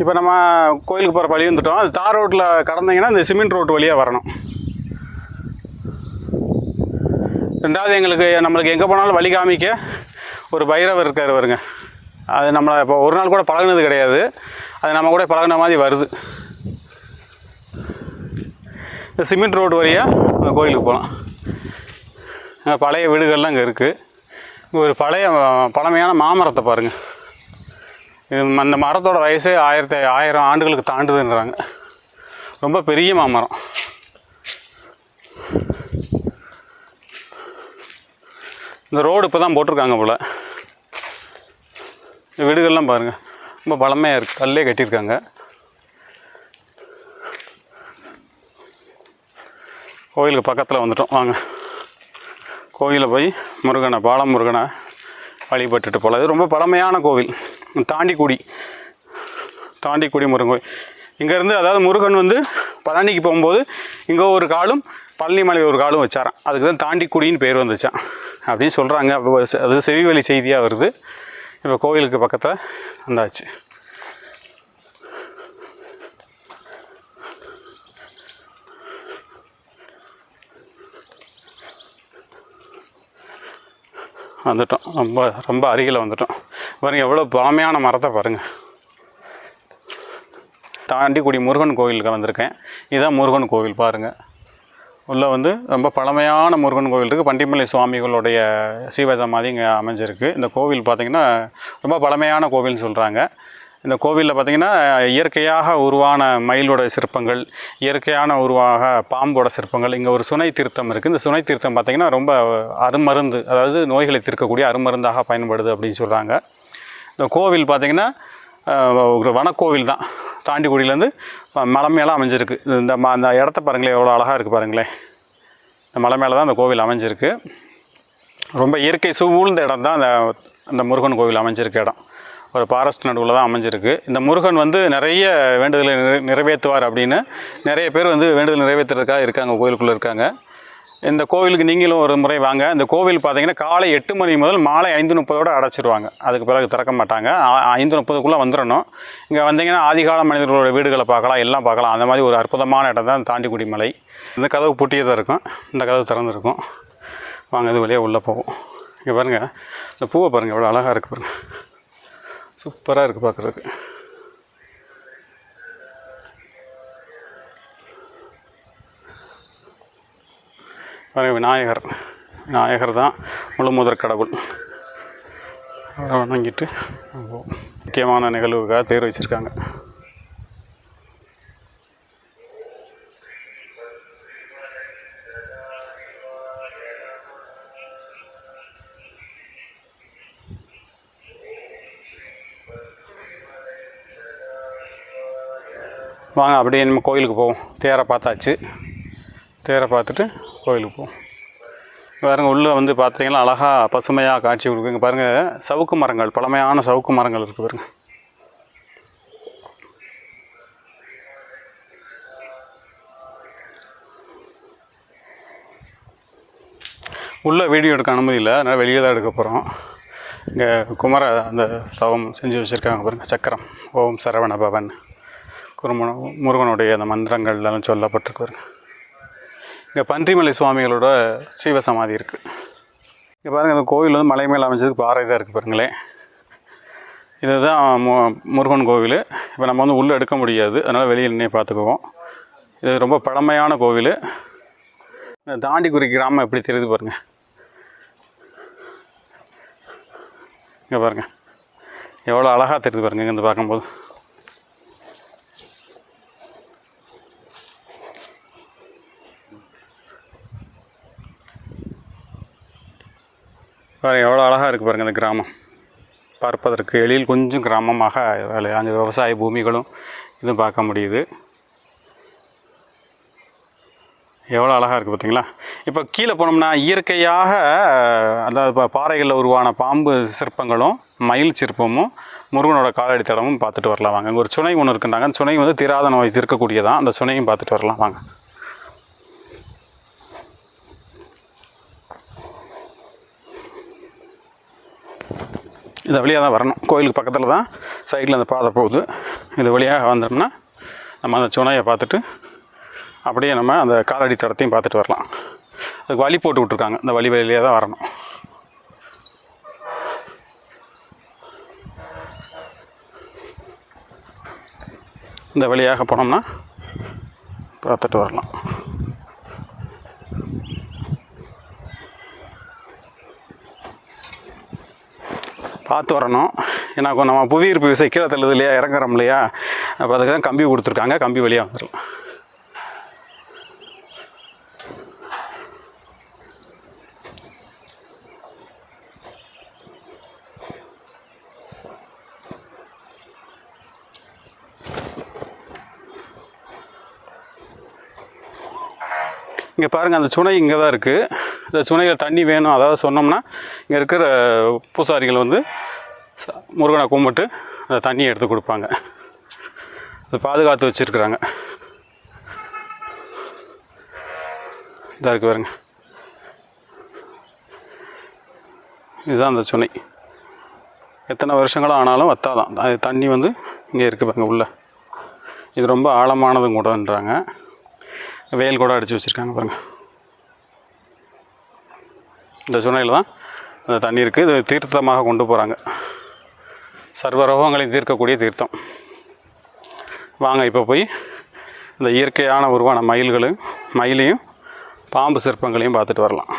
இப்போ நம்ம கோயிலுக்கு போகிற வழி வந்துட்டோம். அது தார் ரோட்டில் கடந்தீங்கன்னா இந்த சிமெண்ட் ரோட்டு வழியாக வரணும். ரெண்டாவது எங்களுக்கு நம்மளுக்கு எங்கே போனாலும் வழி காமிக்க ஒரு பைரவர் இருக்கார் வருங்க அது நம்மளை இப்போ ஒரு நாள் கூட பழகுனது கிடையாது. அது நம்ம கூட பழகுன மாதிரி வருது. இந்த சிமெண்ட் ரோடு வழியாக அந்த கோயிலுக்கு போகலாம். பழைய வீடுகள்லாம் இங்கே இருக்குது ஒரு பழைய பழமையான மாமரத்தை பாருங்கள் இது அந்த மரத்தோட வயசே ஆயிரத்தி ஆயிரம் ஆண்டுகளுக்கு தாண்டுதுன்றாங்க. ரொம்ப பெரிய மாமரம். இந்த ரோடு இப்போ தான் போட்டிருக்காங்க போல். இந்த வீடுகள்லாம் பாருங்கள் ரொம்ப பழமையாக இருக்குது கல்லே கட்டியிருக்காங்க. கோயிலுக்கு பக்கத்தில் வந்துட்டோம். வாங்க. கோயிலில் போய் முருகனை பாலம் முருகனை வழிபட்டுட்டு போகலாம் இது ரொம்ப பழமையான கோவில். தாண்டிக்குடி. தாண்டிக்குடி முருகன் கோயில். இங்கேருந்து அதாவது முருகன் வந்து பழனிக்கு போகும்போது இங்கே ஒரு காலும் பழனிமலை ஒரு காலும் வச்சாரான் அதுக்கு தான் தாண்டிக்குடின்னு பேர் வந்துச்சான் அப்படின்னு சொல்கிறாங்க அப்போ அது செவிவழி செய்தியாக வருது. இப்போ கோவிலுக்கு பக்கத்தில் வந்தாச்சு. வந்துட்டோம். ரொம்ப ரொம்ப அருகில் வந்துட்டோம். பாருங்கள் எவ்வளோ பழமையான மரத்தை பாருங்கள் தாண்டிக்குடி முருகன் கோவிலுக்கு வந்திருக்கேன். இதுதான் முருகன் கோவில் பாருங்கள் உள்ளே வந்து ரொம்ப பழமையான முருகன் கோவில் இருக்குது பண்டிமலை சுவாமிகளுடைய சீவசமாதி இங்கே அமைஞ்சிருக்கு. இந்த கோவில் பார்த்திங்கன்னா ரொம்ப பழமையான கோவில்னு சொல்கிறாங்க இந்த கோவிலில் பார்த்திங்கன்னா இயற்கையாக உருவான மயிலோட சிற்பங்கள் இயற்கையான உருவாக பாம்போட சிற்பங்கள் இங்கே ஒரு சுனை தீர்த்தம் இருக்குது இந்த சுனை தீர்த்தம் பார்த்திங்கன்னா ரொம்ப அருமருந்து அதாவது நோய்களை தீர்க்கக்கூடிய அருமருந்தாக பயன்படுது அப்படின்னு சொல்கிறாங்க இந்த கோவில் பார்த்திங்கன்னா ஒரு வனக்கோவில் தான். தாண்டிக்குடியிலேருந்து மலை மேலே அமைஞ்சிருக்கு. இந்த ம அந்த இடத்த பாருங்களேன் எவ்வளோ அழகாக இருக்குது பாருங்களேன். இந்த மலை மேலே தான் அந்த கோவில் அமைஞ்சிருக்கு. ரொம்ப இயற்கை சூழ்ந்த இடம் தான் அந்த அந்த முருகன் கோவில் அமைஞ்சிருக்க இடம். ஒரு ஃபாரஸ்ட் நடுவில் தான் அமைஞ்சிருக்கு. இந்த முருகன் வந்து நிறைய வேண்டுதலை நிறை நிறைவேற்றுவார் அப்படின்னு நிறைய பேர் வந்து வேண்டுதல் நிறைவேற்றுறதுக்காக இருக்காங்க கோயிலுக்குள்ளே இருக்காங்க. இந்த கோவிலுக்கு நீங்களும் ஒரு முறை வாங்க. இந்த கோவில் பார்த்தீங்கன்னா காலை எட்டு மணி முதல் மாலை ஐந்து முப்பதோடு அடைச்சிருவாங்க. அதுக்கு பிறகு திறக்க மாட்டாங்க. ஐந்து முப்பதுக்குள்ளே வந்துடணும் இங்கே வந்தீங்கன்னா ஆதிகால மனிதர்களோட வீடுகளை பார்க்கலாம் எல்லாம் பார்க்கலாம். அந்த மாதிரி ஒரு அற்புதமான இடம் தான் தாண்டிக்குடி மலை. இந்த கதவு பூட்டியதாக இருக்கும். இந்த கதவு திறந்துருக்கும். வாங்க இது வழியாக உள்ளே போவோம். இங்கே பாருங்கள் இந்த பூவை பாருங்கள் எவ்வளோ அழகாக இருக்குது பாருங்கள் சூப்பராக இருக்குது பார்க்குறதுக்கு பாருங்க விநாயகர். விநாயகர் தான் முழு முதற் கடவுள். வணங்கிட்டு முக்கியமான நிகழ்வுக்காக தேர் வச்சுருக்காங்க. வாங்க அப்படியே நம்ம கோயிலுக்கு போவோம். தேரை பார்த்தாச்சு. தேரை பார்த்துட்டு கோயிலுக்கு போவோம். பாருங்க உள்ளே வந்து பார்த்தீங்கன்னா அழகாக பசுமையாக காட்சி கொடுக்குங்க பாருங்கள் சவுக்கு மரங்கள் பழமையான சவுக்கு மரங்கள் இருக்குது பாருங்கள் உள்ளே வீடியோ எடுக்க அனுமதி இல்லை. அதனால் வெளியே தான் எடுக்க போகிறோம் இங்கே குமர அந்த ஸ்தவம் செஞ்சு வச்சுருக்காங்க பாருங்கள் சக்கரம். ஓம் சரவண பவன். குருமண முருகனுடைய அந்த மந்திரங்கள் எல்லாம் சொல்லப்பட்டிருக்கு பாருங்க இங்கே பன்றிமலை சுவாமிகளோட சீவ சமாதி இருக்குது இங்கே பாருங்கள் அந்த கோவில் வந்து மலை மேலே அமைஞ்சதுக்கு பாறை தான் இருக்குது பாருங்களேன் இதுதான் மு முருகன் கோவில். இப்போ நம்ம வந்து உள்ளே எடுக்க முடியாது. அதனால் வெளியில் நின்று பார்த்துக்குவோம். இது ரொம்ப பழமையான கோவில். இந்த தாண்டிக்குடி கிராமம் எப்படி தெரியுது பாருங்கள் இங்கே பாருங்கள் எவ்வளோ அழகாக தெரியுது பாருங்கள் இங்கேருந்து பார்க்கும்போது. பாருங்கள் எவ்வளோ அழகாக இருக்குது பாருங்கள் இந்த கிராமம். பார்ப்பதற்கு எளியில் கொஞ்சம் கிராமமாக வேலை அங்கே விவசாய பூமிகளும் இதுவும் பார்க்க முடியுது. எவ்வளோ அழகாக இருக்குது பார்த்தீங்களா இப்போ கீழே போனோம்னா இயற்கையாக அதாவது இப்போ பாறைகளில் உருவான பாம்பு சிற்பங்களும் மயில் சிற்பமும் முருகனோட காலடி தடமும் பார்த்துட்டு வரலாம். வாங்க அங்கே ஒரு சுனை ஒன்று இருக்குன்றாங்க. அந்த சுனை வந்து தீராத நோய் தீர்க்கக்கூடியதான் அந்த சுனையும் பார்த்துட்டு வரலாம். வாங்க. இந்த வழியாக தான் வரணும். கோயிலுக்கு பக்கத்தில் தான் சைடில் அந்த பாதை போகுது. இது வழியாக வந்தோம்னா நம்ம அந்த சுனையை பார்த்துட்டு அப்படியே நம்ம அந்த காலடி தடத்தையும் பார்த்துட்டு வரலாம். அதுக்கு வழி போட்டு விட்ருக்காங்க இந்த வழி வழியிலே தான் வரணும். இந்த வழியாக போனோம்னா பார்த்துட்டு வரலாம். பார்த்து வரணும். ஏன்னா நம்ம புவியீர்ப்பு விசை கீழே தள்ளுது இல்லையா? இறங்குறோம் இல்லையா? அப்போ அதுக்கு தான் கம்பி கொடுத்துருக்காங்க. கம்பி வழியாக வந்துடலாம் இங்கே பாருங்கள் அந்த சுனை இங்கே தான் இருக்குது இந்த சுனையில் தண்ணி வேணும். அதாவது சொன்னோம்னா இங்கே இருக்கிற பூசாரிகள் வந்து ச- முருகனை கும்பிட்டு அந்த தண்ணியை எடுத்து கொடுப்பாங்க. அதை பாதுகாத்து வச்சுருக்குறாங்க. இதாக இருக்குது பாருங்க. இதுதான் அந்த சுனை. எத்தனை வருஷங்களும் ஆனாலும் வத்தாதான். அது தண்ணி வந்து இங்கே இருக்குது பாருங்க உள்ள. இது ரொம்ப ஆழமானதும் கூடன்றாங்க. வெயில் கூட அடித்து வச்சுருக்காங்க பாருங்கள் இந்த சுனையில் தான் அந்த தண்ணீருக்கு இது தீர்த்தமாக கொண்டு போகிறாங்க சர்வரோகங்களையும் தீர்க்கக்கூடிய தீர்த்தம். வாங்க இப்போ போய் இந்த இயற்கையான உருவான மயில்களையும் மயிலையும் பாம்பு சிற்பங்களையும் பார்த்துட்டு வரலாம்.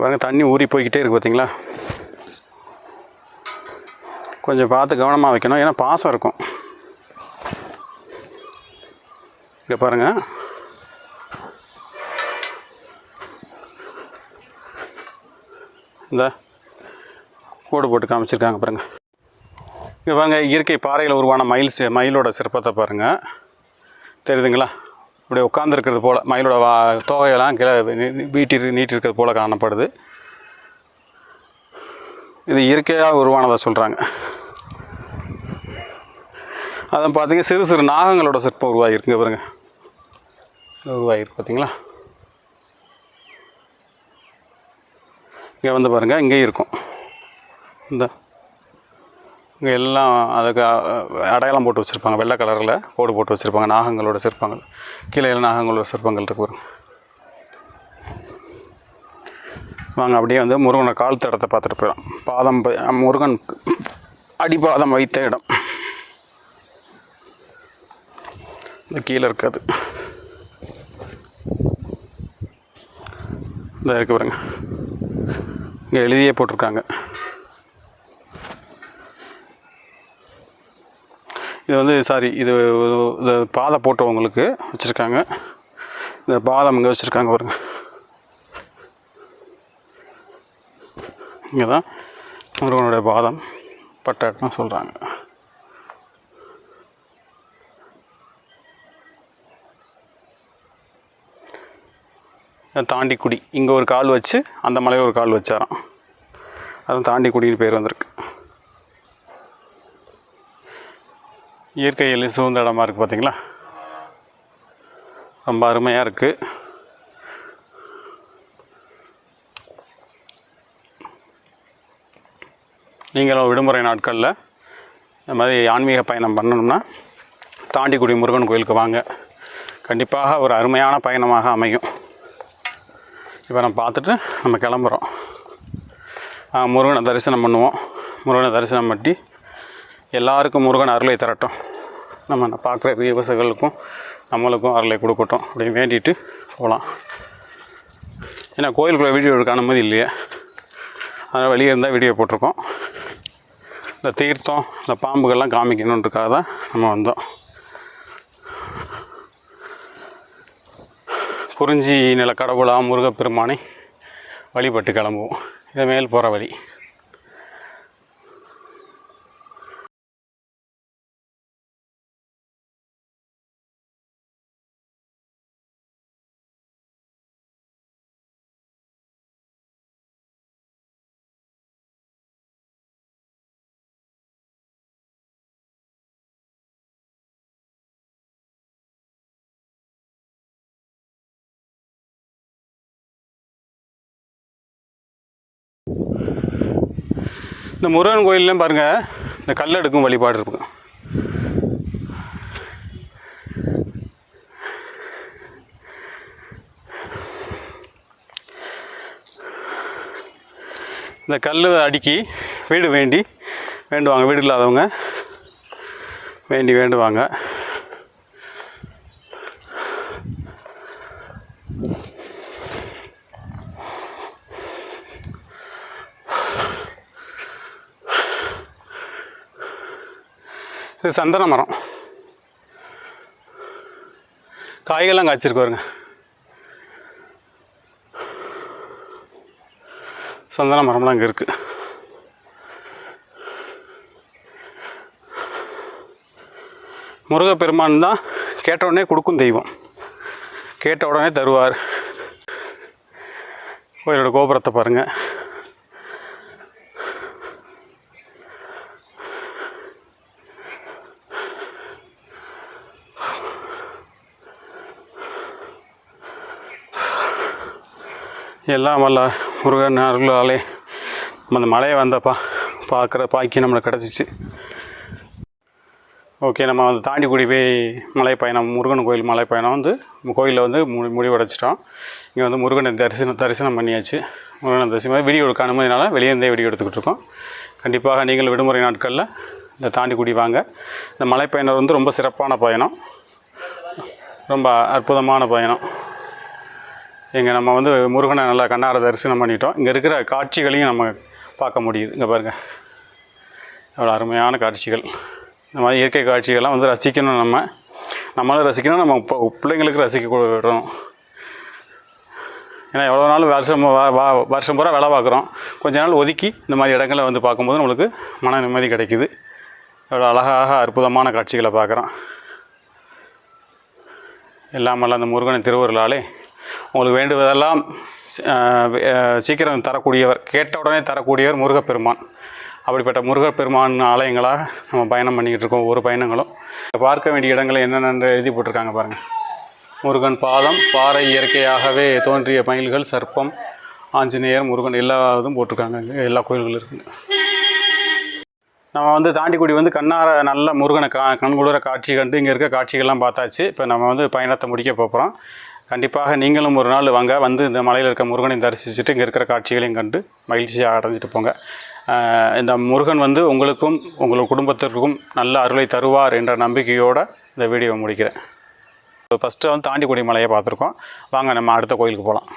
பாருங்கள் தண்ணி ஊறி போய்கிட்டே இருக்கு பார்த்தீங்களா கொஞ்சம் பார்த்து கவனமாக வைக்கணும் ஏன்னா பாசம் இருக்கும். இங்கே பாருங்கள் இந்த கோடு போட்டு காமிச்சிருக்காங்க பாருங்கள் இங்கே பாருங்க இயற்கை பாறையில் உருவான மயில் மயிலோட சிற்பத்தை பாருங்கள் தெரியுதுங்களா? இப்படி உட்காந்துருக்கிறது போல் மயிலோட வா தோகையெல்லாம் கீழே வீட்டி நீட்டிருக்கிறது போல் காணப்படுது. இது இயற்கையாக உருவானதை சொல்கிறாங்க அதை பார்த்தீங்க சிறு சிறு நாகங்களோட சிற்பம் உருவாகிருக்குங்க பாருங்க. உருவாகிருக்கு பார்த்தீங்களா இங்கே வந்து பாருங்கள் இங்கேயும் இருக்கும். இந்த இங்கே எல்லாம் அதுக்கு அடையாளம் போட்டு வச்சுருப்பாங்க. வெள்ளை கலரில் கோடு போட்டு வச்சுருப்பாங்க. நாகங்களோட சிற்பங்கள் கீழே நாகங்களோட சிற்பங்கள் இருக்கு பாருங்க. வாங்க அப்படியே வந்து முருகனை கால் தடத்தை பார்த்துட்டு போயிடலாம் பாதம் முருகன் அடிபாதம் வைத்த இடம். இந்த கீழே இருக்காது. இந்த இருக்கு பாருங்க. இங்கே எழுதியே போட்டிருக்காங்க. இது வந்து சாரி இது இது பாதை போட்டவங்களுக்கு வச்சுருக்காங்க. இந்த பாதம் இங்கே வச்சுருக்காங்க பாருங்க. இங்கே தான் முருகனுடைய பாதம் பட்ட சொல்கிறாங்க தாண்டிக்குடி. இங்கே ஒரு கால் வச்சு அந்த மலையில் ஒரு கால் வச்சாராம். அதுவும் தாண்டிக்குடின்னு பேர் வந்திருக்கு. இயற்கையில் சூழ்ந்த இடமா இருக்குது பார்த்தீங்களா ரொம்ப அருமையாக இருக்குது நீங்களும் விடுமுறை நாட்களில் இந்த மாதிரி ஆன்மீக பயணம் பண்ணணும்னா தாண்டிக்குடி முருகன் கோயிலுக்கு வாங்க. கண்டிப்பாக ஒரு அருமையான பயணமாக அமையும். இப்போ நம்ம பார்த்துட்டு நம்ம கிளம்புறோம். முருகனை தரிசனம் பண்ணுவோம். முருகனை தரிசனம் பண்ணி எல்லாருக்கும் முருகன் அருளை தரட்டும். நம்ம பார்க்குற விவசாயிகளுக்கும் நம்மளுக்கும் அருளை கொடுக்கட்டும் அப்படின்னு வேண்டிட்டு போகலாம். ஏன்னா கோயிலுக்குள்ளே வீடியோ எடுக்க அனுமதி இல்லையே. அதனால் வெளியே இருந்தால் வீடியோ போட்டிருக்கோம். இந்த தீர்த்தம் இந்த பாம்புகள்லாம் காமிக்கணுன்றக்காக தான் நம்ம வந்தோம். குறிஞ்சி நில கடவுளா முருகப்பெருமானை வழிபட்டு கிளம்புவோம். இதை மேல் போகிற வழி. இந்த முருகன் கோயில்லையும் பாருங்கள் இந்த கல் எடுக்கும் வழிபாடு இருக்கும். இந்த கல் அடுக்கி வீடு வேண்டி வேண்டுவாங்க வீடு இல்லாதவங்க வேண்டி வேண்டுவாங்க. இது சந்தன மரம். காய்கள்லாம் காய்ச்சிருக்கு பாருங்க. சந்தன மரம்லாம் இங்கே இருக்குது முருகப்பெருமான் தான் கேட்ட உடனே கொடுக்கும் தெய்வம். கேட்ட உடனே தருவார். கோயிலோட கோபுரத்தை பாருங்கள் எல்லாம் வல்ல முருகன் அருளாலே நம்ம அந்த மலையை வந்தப்பா பார்க்குற பாக்கி நம்மளுக்கு கிடச்சிச்சு. ஓகே நம்ம வந்து தாண்டிக்குடி போய் மலை பயணம் முருகன் கோயில் மலை பயணம் வந்து கோயிலில் வந்து முடி முடிவடைச்சிட்டோம். இங்கே வந்து முருகனை தரிசனம் தரிசனம் பண்ணியாச்சு. முருகனை தரிசனம் வீடியோ எடுக்க அனுமதினால வெளியே இருந்தே வீடியோ எடுத்துக்கிட்டு இருக்கோம். கண்டிப்பாக நீங்கள் விடுமுறை நாட்களில் இந்த தாண்டிக்குடி வாங்க. இந்த மலை பயணம் வந்து ரொம்ப சிறப்பான பயணம். ரொம்ப அற்புதமான பயணம். இங்கே நம்ம வந்து முருகனை நல்லா கண்ணார தரிசனம் பண்ணிட்டோம். இங்கே இருக்கிற காட்சிகளையும் நம்ம பார்க்க முடியுது. இங்கே பாருங்கள் அவ்வளோ அருமையான காட்சிகள். இந்த மாதிரி இயற்கை காட்சிகள்லாம் வந்து ரசிக்கணும் நம்ம. நம்மளும் ரசிக்கணும் நம்ம பிள்ளைங்களுக்கு ரசிக்க கூட விடணும். ஏன்னா எவ்வளோ நாள் வருஷம் வருஷம் பூரா வேலை பார்க்குறோம். கொஞ்ச நாள் ஒதுக்கி இந்த மாதிரி இடங்களை வந்து பார்க்கும்போது நம்மளுக்கு மன நிம்மதி கிடைக்குது. எவ்வளோ அழகாக அற்புதமான காட்சிகளை பார்க்குறோம். எல்லாமல்ல அந்த முருகனை திருவருளாலே உங்களுக்கு வேண்டுவதெல்லாம் சீக்கிரம் தரக்கூடியவர் கேட்ட உடனே தரக்கூடியவர் முருகப்பெருமான். அப்படிப்பட்ட முருகப்பெருமான் ஆலயங்களாக நம்ம பயணம் பண்ணிக்கிட்டு இருக்கோம் ஒரு பயணங்களும். பார்க்க வேண்டிய இடங்களை என்னென்ன எழுதி போட்டிருக்காங்க பாருங்கள் முருகன் பாதம் பாறை இயற்கையாகவே தோன்றிய மயில்கள் சர்ப்பம் ஆஞ்சநேயர் முருகன் எல்லா இதுவும் போட்டிருக்காங்க எல்லா கோயில்களும் இருக்குங்க நம்ம வந்து தாண்டிக்குடி வந்து கண்ணார நல்ல முருகனை கா கண்குளிர காட்சி கண்டு இங்கே இருக்க காட்சிகள்லாம் பார்த்தாச்சு. இப்போ நம்ம வந்து பயணத்தை முடிக்க போகிறோம் கண்டிப்பாக நீங்களும் ஒரு நாள் வாங்க. வந்து இந்த மலையில் இருக்க முருகனை தரிசிச்சுட்டு இங்கே இருக்கிற காட்சிகளையும் கண்டு மகிழ்ச்சியாக அடைஞ்சிட்டு போங்க. இந்த முருகன் வந்து உங்களுக்கும் உங்கள் குடும்பத்திற்கும் நல்ல அருளை தருவார் என்ற நம்பிக்கையோடு இந்த வீடியோவை முடிக்கிறேன். ஃபஸ்ட்டு வந்து தாண்டிக்குடி மலையை பார்த்துருக்கோம். வாங்க நம்ம அடுத்த கோயிலுக்கு போகலாம்